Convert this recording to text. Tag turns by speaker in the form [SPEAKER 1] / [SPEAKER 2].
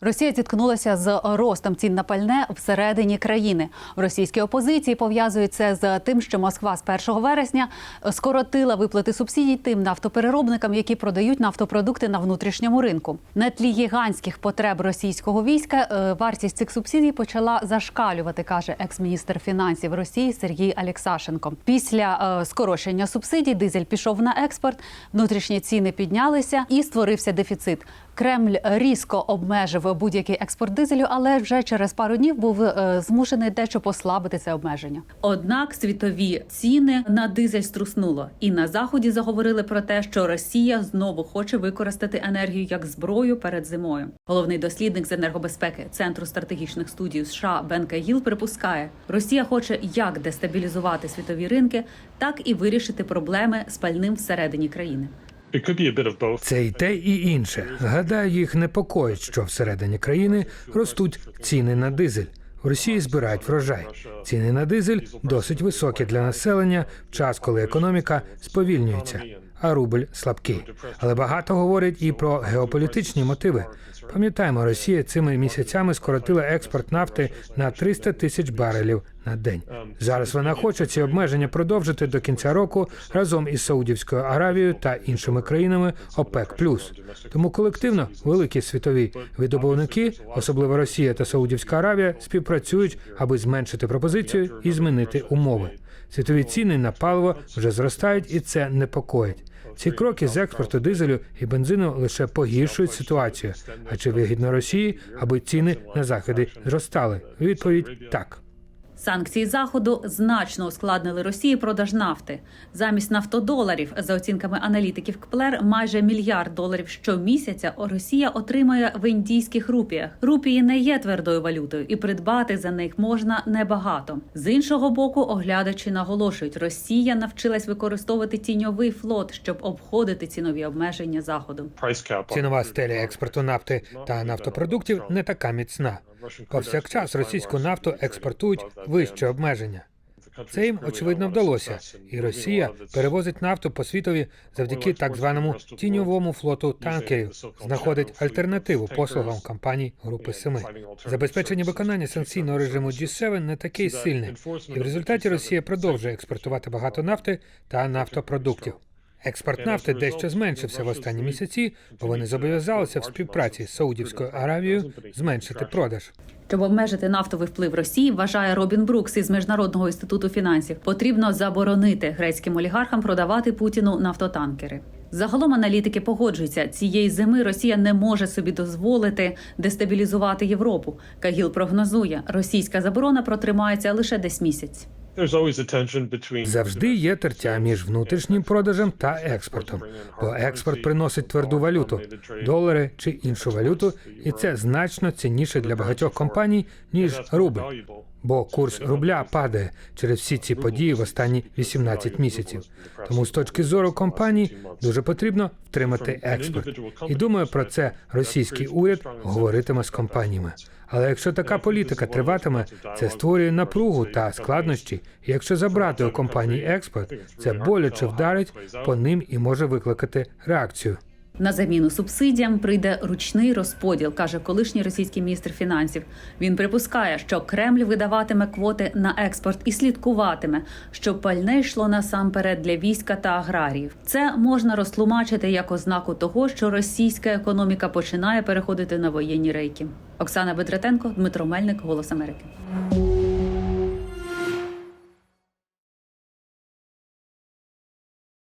[SPEAKER 1] Росія зіткнулася з ростом цін на пальне всередині країни. В російській опозиції пов'язують це з тим, що Москва з 1 вересня скоротила виплати субсидій тим нафтопереробникам, які продають нафтопродукти на внутрішньому ринку. На тлі гігантських потреб російського війська е, вартість цих субсидій почала зашкалювати, каже екс-міністр фінансів Росії Сергій Алєксашенко. Після е, скорочення субсидій дизель пішов на експорт, внутрішні ціни піднялися і створився дефіцит. Кремль різко обмежив будь-який експорт дизелю, але вже через пару днів був е, змушений дещо послабити це обмеження. Однак світові ціни на дизель струснуло, і на заході заговорили про те, що Росія знову хоче використати енергію як зброю перед зимою. Головний дослідник з енергобезпеки Центру стратегічних студій США Бен Кагіл припускає, Росія хоче як дестабілізувати світові ринки, так і вирішити проблеми з пальним всередині країни.
[SPEAKER 2] Це і те, і інше. Гадаю, їх непокоїть, що всередині країни ростуть ціни на дизель. В Росії збирають врожай. Ціни на дизель досить високі для населення в час, коли економіка сповільнюється, а рубль слабкий. Але багато говорять і про геополітичні мотиви. Пам'ятаємо, Росія цими місяцями скоротила експорт нафти на 300 тисяч барелів на день. Зараз вона хоче ці обмеження продовжити до кінця року разом із Саудівською Аравією та іншими країнами ОПЕК+. Тому колективно великі світові видобувники, особливо Росія та Саудівська Аравія, співпрацюють, аби зменшити пропозицію і змінити умови. Світові ціни на паливо вже зростають, і це непокоїть. Ці кроки з експорту дизелю і бензину лише погіршують ситуацію. А чи вигідно Росії, аби ціни на заходи зростали? Відповідь так.
[SPEAKER 1] Санкції заходу значно ускладнили Росії продаж нафти. Замість нафтодоларів, за оцінками аналітиків КПЛЕР, майже мільярд доларів щомісяця Росія отримує в індійських рупіях. Рупії не є твердою валютою, і придбати за них можна небагато. З іншого боку, оглядачі наголошують, Росія навчилась використовувати тіньовий флот, щоб обходити цінові обмеження заходу.
[SPEAKER 2] Цінова стеля експорту нафти та нафтопродуктів не така міцна. Повсякчас російську нафту експортують вище обмеження. Це їм очевидно вдалося, і Росія перевозить нафту по світові завдяки так званому тіньовому флоту танкерів, знаходить альтернативу послугам компаній Групи Семи. Забезпечення виконання санкційного режиму G7 не такий сильний, і в результаті Росія продовжує експортувати багато нафти та нафтопродуктів. Експорт нафти дещо зменшився в останні місяці, бо вони зобов'язалися в співпраці з Саудівською Аравією зменшити продаж.
[SPEAKER 1] Щоб обмежити нафтовий вплив Росії, вважає Робін Брукс із міжнародного інституту фінансів. Потрібно заборонити грецьким олігархам продавати Путіну нафтотанкери. Загалом аналітики погоджуються, цієї зими Росія не може собі дозволити дестабілізувати Європу. Кагіл прогнозує, російська заборона протримається лише десь місяць.
[SPEAKER 2] Завжди є тертя між внутрішнім продажем та експортом, бо експорт приносить тверду валюту, долари чи іншу валюту, і це значно цінніше для багатьох компаній ніж рубль. Бо курс рубля падає через всі ці події в останні 18 місяців. Тому з точки зору компаній дуже потрібно втримати експорт. І думаю, про це російський уряд говоритиме з компаніями. Але якщо така політика триватиме, це створює напругу та складнощі. Якщо забрати у компанії експорт, це боляче вдарить по ним і може викликати реакцію.
[SPEAKER 1] На заміну субсидіям прийде ручний розподіл, каже колишній російський міністр фінансів. Він припускає, що Кремль видаватиме квоти на експорт і слідкуватиме, щоб пальне йшло насамперед для війська та аграріїв. Це можна розтлумачити як ознаку того, що російська економіка починає переходити на воєнні рейки. Оксана Бедратенко, Дмитро Мельник, Голос Америки.